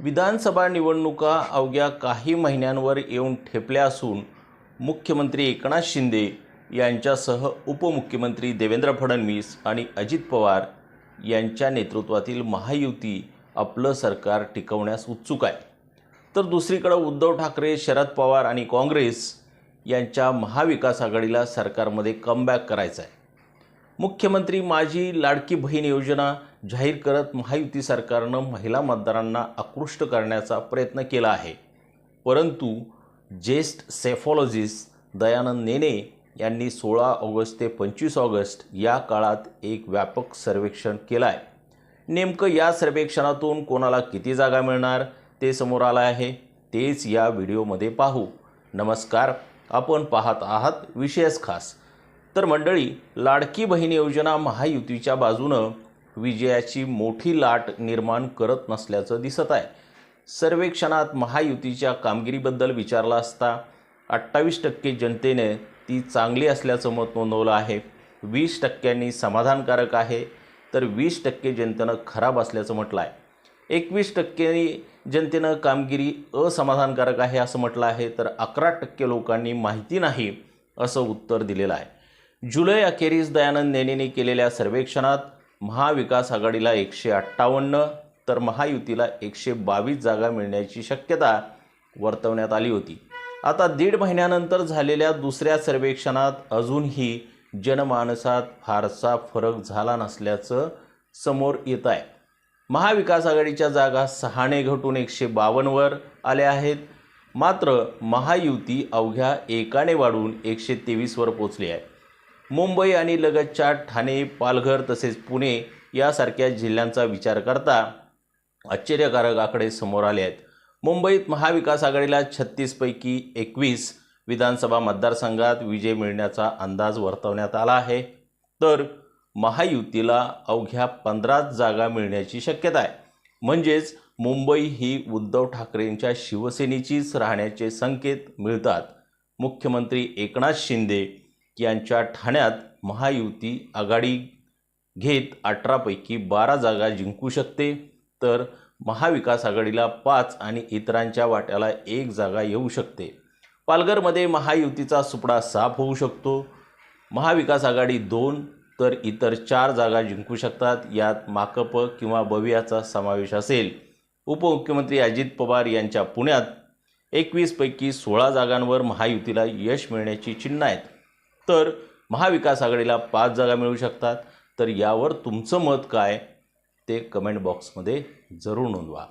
विधानसभा निवडणुका अवघ्या काही महिन्यांवर येऊन ठेपल्या असून मुख्यमंत्री एकनाथ शिंदे यांच्यासह उपमुख्यमंत्री देवेंद्र फडणवीस आणि अजित पवार यांच्या नेतृत्वातील महायुती आपलं सरकार टिकवण्यास उत्सुक आहे. तर दुसरीकडं उद्धव ठाकरे शरद पवार आणि काँग्रेस यांच्या महाविकास आघाडीला सरकारमध्ये कमबॅक करायचं आहे मुख्यमंत्री माझी लाडकी बहीण योजना जाहीर करत महायुती सरकारनं महिला मतदारांना आकृष्ट करण्याचा प्रयत्न केला आहे. परंतु ज्येष्ठ सेफॉलॉजिस्ट दयानंद नेने यांनी सोळा ऑगस्ट ते पंचवीस ऑगस्ट या काळात एक व्यापक सर्वेक्षण केलं आहे नेमकं या सर्वेक्षणातून कोणाला किती जागा मिळणार ते समोर आलं आहे. तेच या व्हिडिओमध्ये पाहू. नमस्कार आपण पाहत आहात विशेष खास. तर मंडळी लाडकी बहीण योजना महायुतीच्या बाजूनं विजयाची मोठी लाट निर्माण करत नसल्याचं दिसत आहे. सर्वेक्षणात महायुतीच्या कामगिरीबद्दल विचारला असता अठ्ठावीस टक्के जनतेने ती चांगली असल्याचं मत नोंदवलं आहे. वीस टक्क्यांनी समाधानकारक आहे तर वीस टक्के जनतेनं खराब असल्याचं म्हटलं आहे एकवीस टक्के जनतेनं कामगिरी असमाधानकारक आहे असं म्हटलं आहे तर अकरा टक्के लोकांनी माहिती नाही असं उत्तर दिलेलं आहे. जुलै अखेरीस दयानंद नेनेने केलेल्या सर्वेक्षणात महाविकास आघाडीला एकशे अठ्ठावन्न तर महायुतीला एकशे बावीस जागा मिळण्याची शक्यता वर्तवण्यात आली होती. आता दीड महिन्यानंतर झालेल्या दुसऱ्या सर्वेक्षणात अजूनही जनमानसात फारसा फरक झाला नसल्याचं समोर येत आहे. महाविकास आघाडीच्या जागा सहाने घटून एकशे बावन्नवर आल्या आहेत. मात्र महायुती अवघ्या एकाने वाढून एकशे तेवीसवर पोचली आहे. मुंबई आणि लगतच्या ठाणे पालघर तसेच पुणे यासारख्या जिल्ह्यांचा विचार करता आश्चर्यकारक आकडे समोर आले आहेत. मुंबईत महाविकास आघाडीला छत्तीसपैकी एकवीस विधानसभा मतदारसंघात विजय मिळण्याचा अंदाज वर्तवण्यात आला आहे. तर महायुतीला अवघ्या पंधराच जागा मिळण्याची शक्यता आहे. म्हणजेच मुंबई ही उद्धव ठाकरेंच्या शिवसेनेचीच राहण्याचे संकेत मिळतात. मुख्यमंत्री एकनाथ शिंदे यांच्या ठाण्यात महायुती आघाडी घेत अठरापैकी बारा जागा जिंकू शकते. तर महाविकास आघाडीला पाच आणि इतरांच्या वाट्याला एक जागा येऊ शकते. पालघरमध्ये महायुतीचा सुपडा साफ होऊ शकतो. महाविकास आघाडी दोन तर इतर चार जागा जिंकू शकतात. यात माकप किंवा बवियाचा समावेश असेल. उपमुख्यमंत्री अजित पवार यांच्या पुण्यात एकवीसपैकी सोळा जागांवर महायुतीला यश मिळण्याची चिन्ह आहेत. तर महाविकास आघाडीला पाच जागा मिळू शकतात. तर यावर तुमचं मत काय? ते कमेंट बॉक्समध्ये जरूर नोंदवा.